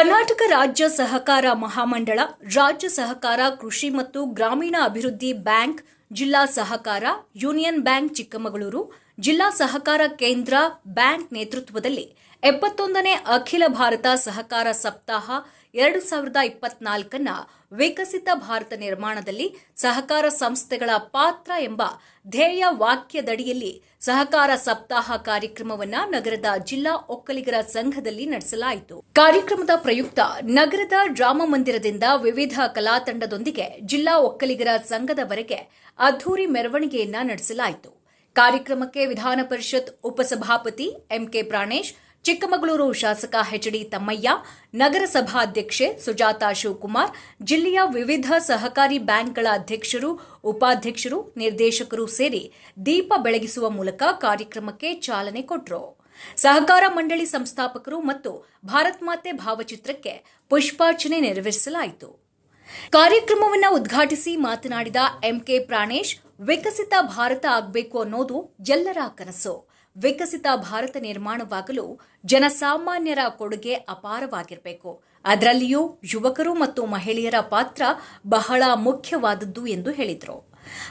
ಕರ್ನಾಟಕ ರಾಜ್ಯ ಸಹಕಾರ ಮಹಾಮಂಡಳ, ರಾಜ್ಯ ಸಹಕಾರ ಕೃಷಿ ಮತ್ತು ಗ್ರಾಮೀಣ ಅಭಿವೃದ್ಧಿ ಬ್ಯಾಂಕ್, ಜಿಲ್ಲಾ ಸಹಕಾರ ಯೂನಿಯನ್ ಬ್ಯಾಂಕ್ ಚಿಕ್ಕಮಗಳೂರು, ಜಿಲ್ಲಾ ಸಹಕಾರ ಕೇಂದ್ರ ಬ್ಯಾಂಕ್ ನೇತೃತ್ವದಲ್ಲಿ ಎಪ್ಪತ್ತೊಂದನೇ ಅಖಿಲ ಭಾರತ ಸಹಕಾರ ಸಪ್ತಾಹ ಎರಡು ಸಾವಿರದ ಇಪ್ಪತ್ನಾಲ್ಕನ್ನ ವಿಕಸಿತ ಭಾರತ ನಿರ್ಮಾಣದಲ್ಲಿ ಸಹಕಾರ ಸಂಸ್ಥೆಗಳ ಪಾತ್ರ ಎಂಬ ಧ್ಯೇಯ ವಾಕ್ಯದಡಿಯಲ್ಲಿ ಸಹಕಾರ ಸಪ್ತಾಹ ಕಾರ್ಯಕ್ರಮವನ್ನ ನಗರದ ಜಿಲ್ಲಾ ಒಕ್ಕಲಿಗರ ಸಂಘದಲ್ಲಿ ನಡೆಸಲಾಯಿತು. ಕಾರ್ಯಕ್ರಮದ ಪ್ರಯುಕ್ತ ನಗರದ ಡ್ರಾಮ ಮಂದಿರದಿಂದ ವಿವಿಧ ಕಲಾ ತಂಡದೊಂದಿಗೆ ಜಿಲ್ಲಾ ಒಕ್ಕಲಿಗರ ಸಂಘದವರೆಗೆ ಅದ್ದೂರಿ ಮೆರವಣಿಗೆಯನ್ನ ನಡೆಸಲಾಯಿತು. ಕಾರ್ಯಕ್ರಮಕ್ಕೆ ವಿಧಾನ ಪರಿಷತ್ ಉಪಸಭಾಪತಿ ಎಂಕೆ ಪ್ರಾಣೇಶ್ ಚಿಕ್ಕಮಗಳೂರು ಶಾಸಕ ಎಚ್ಡಿ ತಮ್ಮಯ್ಯ, ನಗರಸಭಾಧ್ಯಕ್ಷೆ ಸುಜಾತಾ ಶಿವಕುಮಾರ್, ಜಿಲ್ಲೆಯ ವಿವಿಧ ಸಹಕಾರಿ ಬ್ಯಾಂಕ್ಗಳ ಅಧ್ಯಕ್ಷರು, ಉಪಾಧ್ಯಕ್ಷರು, ನಿರ್ದೇಶಕರು ಸೇರಿ ದೀಪ ಬೆಳಗಿಸುವ ಮೂಲಕ ಕಾರ್ಯಕ್ರಮಕ್ಕೆ ಚಾಲನೆ ಕೊಟ್ಟರು ಸಹಕಾರ ಮಂಡಳಿ ಸಂಸ್ಥಾಪಕರು ಮತ್ತು ಭಾರತ್ ಮಾತೆ ಭಾವಚಿತ್ರಕ್ಕೆ ಪುಷ್ಪಾರ್ಚನೆ ನೆರವೇರಿಸಲಾಯಿತು. ಕಾರ್ಯಕ್ರಮವನ್ನು ಉದ್ಘಾಟಿಸಿ ಮಾತನಾಡಿದ ಎಂಕೆ ಪ್ರಾಣೇಶ್, ವಿಕಸಿತ ಭಾರತ ಆಗಬೇಕು ಅನ್ನೋದು ಎಲ್ಲರ ಕನಸು. ವಿಕಸಿತ ಭಾರತ ನಿರ್ಮಾಣವಾಗಲು ಜನಸಾಮಾನ್ಯರ ಕೊಡುಗೆ ಅಪಾರವಾಗಿರಬೇಕು. ಅದರಲ್ಲಿಯೂ ಯುವಕರು ಮತ್ತು ಮಹಿಳೆಯರ ಪಾತ್ರ ಬಹಳ ಮುಖ್ಯವಾದದ್ದು ಎಂದು ಹೇಳಿದರು.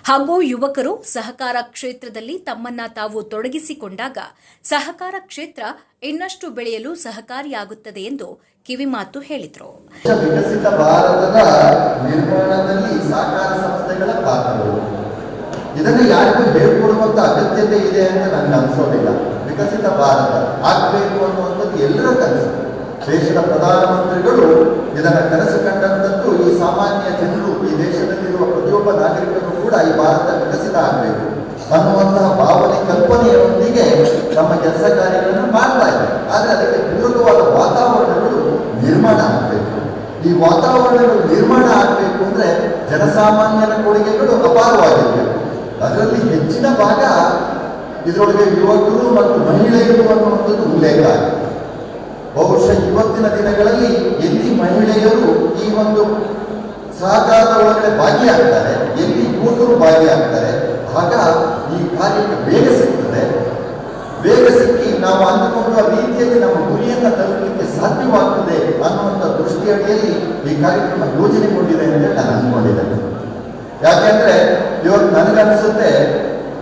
ಹಾಗೂ ಯುವಕರು ಸಹಕಾರ ಕ್ಷೇತ್ರದಲ್ಲಿ ತಮ್ಮನ್ನ ತಾವು ತೊಡಗಿಸಿಕೊಂಡಾಗ ಸಹಕಾರ ಕ್ಷೇತ್ರ ಇನ್ನಷ್ಟು ಬೆಳೆಯಲು ಸಹಕಾರಿಯಾಗುತ್ತದೆ ಎಂದು ಕಿವಿಮಾತು ಹೇಳಿದರು ವಿಕಸಿತ ಭಾರತದ ನಿರ್ಮಾಣದಲ್ಲಿ ಸಹಕಾರ ಸಂಸ್ಥೆಗಳ ಪಾತ್ರಗಳು ಇದನ್ನು ಯಾರಿಗೂ ಹೇಳ್ಕೊಡುವಂತ ಅಗತ್ಯತೆ ಇದೆ ಅಂತ ನನಗೆ ಅನ್ಸೋದಿಲ್ಲ. ವಿಕಸಿತ ಭಾರತ ಆಗಬೇಕು ಅನ್ನುವಂಥದ್ದು ಎಲ್ಲರ ಕನಸು. ದೇಶದ ಪ್ರಧಾನಮಂತ್ರಿಗಳು ಇದನ್ನ ಕನಸು ಕಂಡಂತದ್ದು ಈ ಸಾಮಾನ್ಯ ಜನರು, ಈ ದೇಶದಲ್ಲಿರುವ ಪ್ರತಿಯೊಬ್ಬ ನಾಗರಿಕರು ಕೂಡ ಈ ಭಾರತ ವಿಕಸಿತ ಆಗಬೇಕು ಅನ್ನುವಂತಹ ಭಾವನೆ, ಕಲ್ಪನೆಯೊಂದಿಗೆ ನಮ್ಮ ಕೆಲಸ ಕಾರ್ಯಗಳನ್ನು ಮಾಡ್ತಾ ಇದೆ. ಆದರೆ ಅದಕ್ಕೆ ಪೂರಕವಾದ ವಾತಾವರಣಗಳು ನಿರ್ಮಾಣ ಆಗಬೇಕು. ಈ ವಾತಾವರಣಗಳು ನಿರ್ಮಾಣ ಆಗಬೇಕು ಅಂದ್ರೆ ಜನಸಾಮಾನ್ಯರ ಕೊಡುಗೆಗಳು ಅಪಾರವಾಗಿರಬೇಕು. ಅದರಲ್ಲಿ ಹೆಚ್ಚಿನ ಭಾಗ ಇದರೊಳಗೆ ಯುವಕರು ಮತ್ತು ಮಹಿಳೆಯರು ಅನ್ನುವಂಥದ್ದು ಉಲ್ಲೇಖ. ಬಹುಶಃ ಇವತ್ತಿನ ದಿನಗಳಲ್ಲಿ ಎಲ್ಲಿ ಮಹಿಳೆಯರು ಈ ಒಂದು ಸಹಕಾರದ ಒಳಗಡೆ ಭಾಗಿಯಾಗ್ತಾರೆ, ಎಲ್ಲಿ ಯುವಕರು ಭಾಗಿಯಾಗ್ತಾರೆ, ಆಗ ಈ ಕಾರ್ಯಕ್ಕೆ ಬೇಗ ಸಿಗ್ತದೆ. ಬೇಗ ಸಿಕ್ಕಿ ನಾವು ಅಂದುಕೊಂಡ ರೀತಿಯಲ್ಲಿ ನಮ್ಮ ಗುರಿಯನ್ನು ತಲುಪಲಿಕ್ಕೆ ಸಾಧ್ಯವಾಗ್ತದೆ ಅನ್ನುವಂಥ ದೃಷ್ಟಿಯಡಿಯಲ್ಲಿ ಈ ಕಾರ್ಯಕ್ರಮ ಯೋಜನೆಗೊಂಡಿದೆ ಅಂತ ನಾನು ಅಂದ್ಕೊಂಡಿದ್ದೇನೆ. ಯಾಕೆಂದ್ರೆ ಇವತ್ತು ನನಗನ್ಸುತ್ತೆ,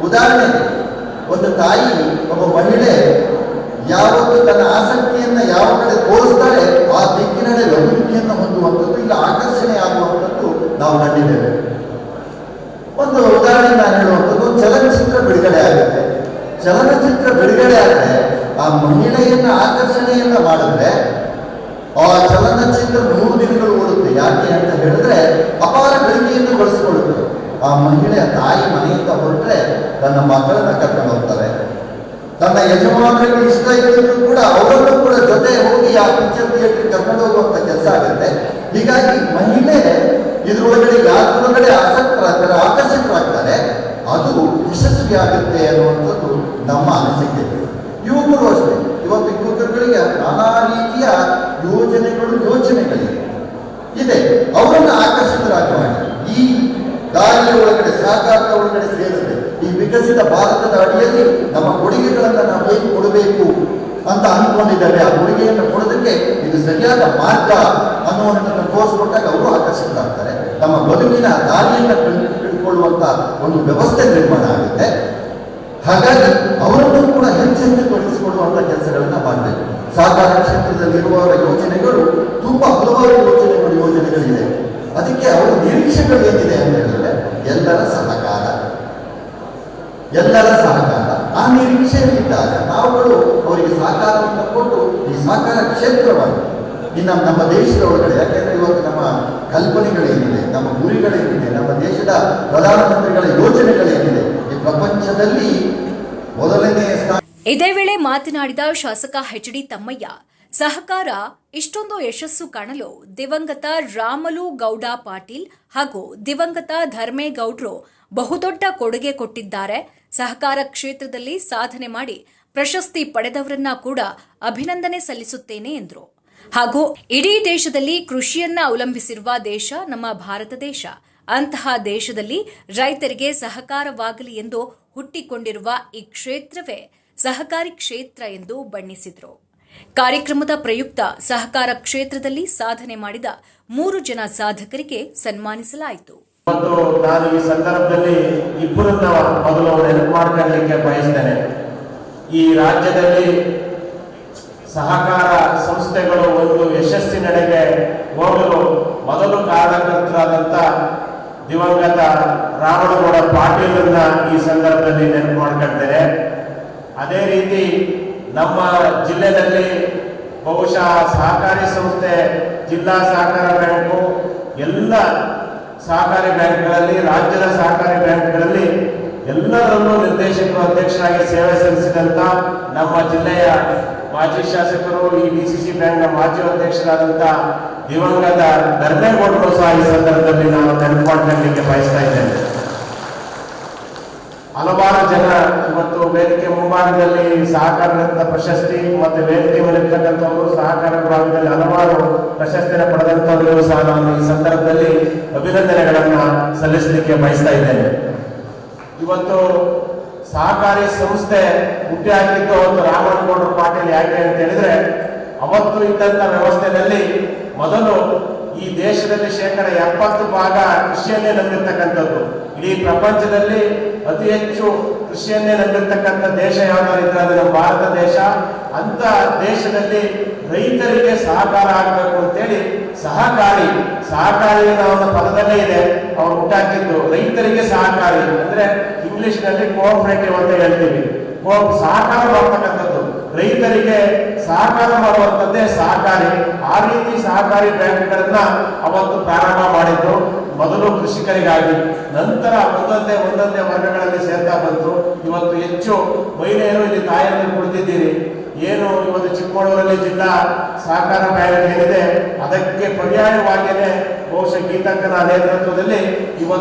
ಉದಾಹರಣೆಗೆ, ಒಂದು ತಾಯಿ, ಒಬ್ಬ ಮಹಿಳೆ ಯಾವತ್ತು ತನ್ನ ಆಸಕ್ತಿಯನ್ನ ಯಾವ ಕಡೆ ತೋರಿಸ್ತಾಳೆ, ಆ ದಿಕ್ಕಿನಡೆ ಅಭಿವೃದ್ಧಿಯನ್ನು ಹೊಂದುವಂಥದ್ದು, ಇಲ್ಲ ಆಕರ್ಷಣೆ ಆಗುವಂಥದ್ದು ನಾವು ಕಂಡಿದ್ದೇವೆ. ಒಂದು ಉದಾಹರಣೆ ನಾನು ಹೇಳುವಂಥದ್ದು ಚಲನಚಿತ್ರ ಬಿಡುಗಡೆ ಆಗುತ್ತೆ. ಚಲನಚಿತ್ರ ಬಿಡುಗಡೆ ಆದರೆ, ಆ ಮಹಿಳೆಯನ್ನ ಆಕರ್ಷಣೆಯನ್ನ ಮಾಡಿದ್ರೆ, ಆ ಚಲನಚಿತ್ರ ಆ ಮಹಿಳೆಯ ತಾಯಿ ಮನೆಯಿಂದ ಹೊರಟ್ರೆ ತನ್ನ ಮಕ್ಕಳನ್ನ ಕರ್ಕೊಂಡು ಹೋಗ್ತಾರೆ. ತನ್ನ ಯಜಮಾನರಿಗೆ ಇಷ್ಟ ಇದ್ದರೂ ಕೂಡ ಅವರನ್ನು ಕೂಡ ಜೊತೆ ಹೋಗಿ ಆ ಪಿಕ್ಚರ್ ಥಿಯೇಟರ್ ಕರ್ಕೊಂಡು ಹೋಗುವಂತ ಕೆಲಸ ಆಗುತ್ತೆ. ಹೀಗಾಗಿ ಮಹಿಳೆ ಇದ್ರೊಳಗಡೆ ಯಾವ್ದ್ರೊಳಗಡೆ ಆಸಕ್ತರಾಗ್ತಾರೆ ಆಕರ್ಷಕರಾಗ್ತಾರೆ ಅದು ಯಶಸ್ವಿ ಆಗುತ್ತೆ ಅನ್ನುವಂಥದ್ದು ನಮ್ಮ ಅನಿಸಿಕೆ ಯುವಕರು ಅಷ್ಟೇ ಇವತ್ತು ಯುವಕರುಗಳಿಗೆ ನಾನಾ ರೀತಿಯ ಯೋಜನೆಗಳು ಯೋಚನೆಗಳಿವೆ ಇದೆ ಅವರನ್ನು ಆಕರ್ಷಿತರಾಗಿ ಮಾಡಿ ಈ ದಾರಿಯ ಒಳಗಡೆ ಸಹಕಾರದ ಈ ವಿಕಸಿತ ಭಾರತದ ಅಡಿಯಲ್ಲಿ ನಮ್ಮ ಕೊಡುಗೆಗಳನ್ನು ನಾವು ಹೇಗೆ ಕೊಡಬೇಕು ಅಂತ ಅಂದ್ಕೊಂಡಿದ್ದಾರೆ ಆ ಕೊಡುಗೆಯನ್ನು ಕೊಡೋದಕ್ಕೆ ಇದು ಸರಿಯಾದ ಮಾರ್ಗ ಅನ್ನುವಂಥದ್ದನ್ನು ತೋರಿಸ್ಕೊಟ್ಟಾಗ ಅವರು ಆಕರ್ಷಿತರಾಗ್ತಾರೆ. ನಮ್ಮ ಬದುಕಿನ ದಾರಿಯನ್ನು ಕಂಡುಕೊಳ್ಳುವಂತ ಒಂದು ವ್ಯವಸ್ಥೆ ನಿರ್ಮಾಣ ಆಗುತ್ತೆ. ಹಾಗಾಗಿ ಅವರನ್ನು ಕೂಡ ಹೆಚ್ಚು ಹೆಚ್ಚು ತೊಡಗಿಸಿಕೊಳ್ಳುವಂತ ಕೆಲಸಗಳನ್ನ ಮಾಡಬೇಕು. ಸಹಕಾರ ಕ್ಷೇತ್ರದಲ್ಲಿರುವವರ ಯೋಜನೆಗಳು, ತುಂಬಾ ಹಲವಾರು ಯೋಜನೆಗಳು ಯೋಜನೆಗಳಿದೆ ಅದಕ್ಕೆ ಅವರ ನಿರೀಕ್ಷೆಗಳು ಏನಿದೆ ಅಂತ ಹೇಳಿದ್ರೆ ಎಲ್ಲರ ಸಹಕಾರ. ಎಲ್ಲರ ಸಹಕಾರ. ಆ ನಿರೀಕ್ಷೆಯಲ್ಲಿದ್ದಾಗ ನಾವುಗಳು ಅವರಿಗೆ ಸಹಕಾರವನ್ನು ಕೊಟ್ಟು ಈ ಸಹಕಾರ ಕ್ಷೇತ್ರವಾಗಿ ಇನ್ನು ನಮ್ಮ ದೇಶದ ಒಳಗಡೆ, ಯಾಕೆಂದ್ರೆ ಇವತ್ತು ನಮ್ಮ ಕಲ್ಪನೆಗಳೇನಿದೆ ನಮ್ಮ ಗುರಿಗಳೇನಿದೆ ನಮ್ಮ ದೇಶದ ಪ್ರಧಾನಮಂತ್ರಿಗಳ ಯೋಜನೆಗಳೇನಿದೆ ಈ ಪ್ರಪಂಚದಲ್ಲಿ ಮೊದಲನೇ ಸ್ಥಾನ ಇದೇ ವೇಳೆ ಮಾತನಾಡಿದ ಶಾಸಕ ಎಚ್ಡಿ ತಮ್ಮಯ್ಯ ಸಹಕಾರ ಇಷ್ಟೊಂದು ಯಶಸ್ಸು ಕಾಣಲು ದಿವಂಗತ ರಾಮಲು ಗೌಡ ಪಾಟೀಲ್ ಹಾಗೂ ದಿವಂಗತ ಧರ್ಮೇಗೌಡ್ರು ಬಹುದೊಡ್ಡ ಕೊಡುಗೆ ಕೊಟ್ಟಿದ್ದಾರೆ. ಸಹಕಾರ ಕ್ಷೇತ್ರದಲ್ಲಿ ಸಾಧನೆ ಮಾಡಿ ಪ್ರಶಸ್ತಿ ಪಡೆದವರನ್ನ ಕೂಡ ಅಭಿನಂದನೆ ಸಲ್ಲಿಸುತ್ತೇನೆ ಎಂದರು. ಹಾಗೂ ಇಡೀ ದೇಶದಲ್ಲಿ ಕೃಷಿಯನ್ನ ಅವಲಂಬಿಸಿರುವ ದೇಶ ನಮ್ಮ ಭಾರತ ದೇಶ. ಅಂತಹ ದೇಶದಲ್ಲಿ ರೈತರಿಗೆ ಸಹಕಾರವಾಗಲಿ ಎಂದು ಹುಟ್ಟಿಕೊಂಡಿರುವ ಈ ಕ್ಷೇತ್ರವೇ ಸಹಕಾರಿ ಕ್ಷೇತ್ರ ಎಂದು ಬಣ್ಣಿಸಿದರು. ಕಾರ್ಯಕ್ರಮದ ಪ್ರಯುಕ್ತ ಸಹಕಾರ ಕ್ಷೇತ್ರದಲ್ಲಿ ಸಾಧನೆ ಮಾಡಿದ ಮೂರು ಜನ ಸಾಧಕರಿಗೆ ಸನ್ಮಾನಿಸಲಾಯಿತು. ಮತ್ತು ನಾನು ಈ ಸಂದರ್ಭದಲ್ಲಿ ಇಬ್ಬರನ್ನ ಮೊದಲು ನೆನಪು ಮಾಡ್ಕೊಳ್ಳಲಿಕ್ಕೆ ಬಯಸ್ತೇನೆ. ಈ ರಾಜ್ಯದಲ್ಲಿ ಸಹಕಾರ ಸಂಸ್ಥೆಗಳು ಒಂದು ಯಶಸ್ಸಿನೆಡೆಗೆ ಹೋಗಲು ಮೊದಲು ಕಾರಣಕರ್ತರಾದಂಥ ದಿವಂಗತ ರಾಮನಗೌಡ ಪಾಟೀಲ್ ಈ ಸಂದರ್ಭದಲ್ಲಿ ನೆನಪು ಮಾಡ್ಕೊಳ್ತೇನೆ. ಅದೇ ರೀತಿ ನಮ್ಮ ಜಿಲ್ಲೆಯಲ್ಲಿ ಬಹುಶಃ ಸಹಕಾರಿ ಸಂಸ್ಥೆ, ಜಿಲ್ಲಾ ಸಹಕಾರ ಬ್ಯಾಂಕು, ಎಲ್ಲ ಸಹಕಾರಿ ಬ್ಯಾಂಕ್ಗಳಲ್ಲಿ, ರಾಜ್ಯದ ಸಹಕಾರಿ ಬ್ಯಾಂಕ್ಗಳಲ್ಲಿ ಎಲ್ಲರಲ್ಲೂ ನಿರ್ದೇಶಕರು, ಅಧ್ಯಕ್ಷರಾಗಿ ಸೇವೆ ಸಲ್ಲಿಸಿದಂತ ನಮ್ಮ ಜಿಲ್ಲೆಯ ಮಾಜಿ ಶಾಸಕರು, ಈ ಡಿ ಸಿ ಸಿ ಬ್ಯಾಂಕ್ನ ಮಾಜಿ ಅಧ್ಯಕ್ಷರಾದಂತ ದಿವಂಗತ ಧರ್ಮೇಗೌಡರು ಸಹ ಈ ಸಂದರ್ಭದಲ್ಲಿ ನಾನು ನೆನಪು ಬಯಸ್ತಾ ಇದ್ದೇನೆ. ಹಲವಾರು ಜನ ಇವತ್ತು ವೇದಿಕೆ ಮುಂಭಾಗದಲ್ಲಿ ಸಹಕಾರ ಪ್ರಶಸ್ತಿ ಮತ್ತೆ ವೇದಿಕೆ ಮೇಲೆ ಇರ್ತಕ್ಕಂಥವರು ಸಹಕಾರ ಭಾಗದಲ್ಲಿ ಹಲವಾರು ಪ್ರಶಸ್ತಿಯನ್ನು ಪಡೆದಂತವರಿಗೂ ಸಹ ನಾನು ಈ ಸಂದರ್ಭದಲ್ಲಿ ಅಭಿನಂದನೆಗಳನ್ನ ಸಲ್ಲಿಸಲಿಕ್ಕೆ ಬಯಸ್ತಾ ಇದ್ದೇನೆ. ಇವತ್ತು ಸಹಕಾರಿ ಸಂಸ್ಥೆ ಹುಟ್ಟಿ ಹಾಕಿದ್ದು ಅವತ್ತು ರಾಮನಗೌಡರು ಪಾಟೀಲ್ ಯಾಕೆ ಅಂತ ಹೇಳಿದ್ರೆ, ಅವತ್ತು ಇದ್ದಂತ ವ್ಯವಸ್ಥೆಯಲ್ಲಿ ಮೊದಲು ಈ ದೇಶದಲ್ಲಿ ಶೇಕಡ ಎಪ್ಪತ್ತು ಭಾಗ ಕೃಷಿಯನ್ನೇ ನಂಬಿರ್ತಕ್ಕಂಥದ್ದು ಇಡೀ ಪ್ರಪಂಚದಲ್ಲಿ ಅತಿ ಹೆಚ್ಚು ಕೃಷಿಯನ್ನೇ ನಂಬಿರ್ತಕ್ಕಂಥ ದೇಶ ಯಾವ್ದಾರಿದ್ರೆ ಅದು ನಮ್ಮ ಭಾರತ ದೇಶ ಅಂತ ದೇಶದಲ್ಲಿ ರೈತರಿಗೆ ಸಹಕಾರ ಆಗಬೇಕು ಅಂತೇಳಿ ಸಹಕಾರಿ ಸಹಕಾರಿ ಅನ್ನೋ ಪದದಲ್ಲೇ ಇದೆ ಅವ್ರು ಹುಟ್ಟಾಕಿದ್ದು. ರೈತರಿಗೆ ಸಹಕಾರಿ. ಅಂದ್ರೆ ಇಂಗ್ಲಿಷ್ನಲ್ಲಿ ಕೋಆಪರೇಟಿವ್ ಅಂತ ಹೇಳ್ತೀವಿ. ಸಹಕಾರ ಮಾಡ್ತಕ್ಕಂಥದ್ದು. ರೈತರಿಗೆ ಸಹಕಾರ ಮಾಡುವಂಥದ್ದೇ ಸಹಕಾರಿ. ಆ ರೀತಿ ಸಹಕಾರಿ ಬ್ಯಾಂಕ್ಗಳನ್ನ ಅವತ್ತು ಪ್ರಾರಂಭ ಮಾಡಿದ್ರು ಮೊದಲು ಕೃಷಿಕರಿಗಾಗಿ. ನಂತರ ಒಂದೊಂದೇ ಒಂದೊಂದೇ ವರ್ಗಗಳಲ್ಲಿ ಸೇರ್ತಾ ಬಂತು. ಇವತ್ತು ಹೆಚ್ಚು ಮಹಿಳೆಯರು ಇಲ್ಲಿ ತಾಯಿಯಲ್ಲಿ ಕುಳಿತಿದ್ದೀರಿ. ಏನು ಇವತ್ತು ಚಿಕ್ಕಮಗಳೂರಲ್ಲಿ ಜಿಲ್ಲಾ ಸಹಕಾರ ಬ್ಯಾಂಕ್ ಏನಿದೆ, ಅದಕ್ಕೆ ಪರ್ಯಾಯವಾಗಿಯೇ ಬಹುಶಃ ಗೀತಕ್ಕನ ನೇತೃತ್ವದಲ್ಲಿ ಇವತ್ತು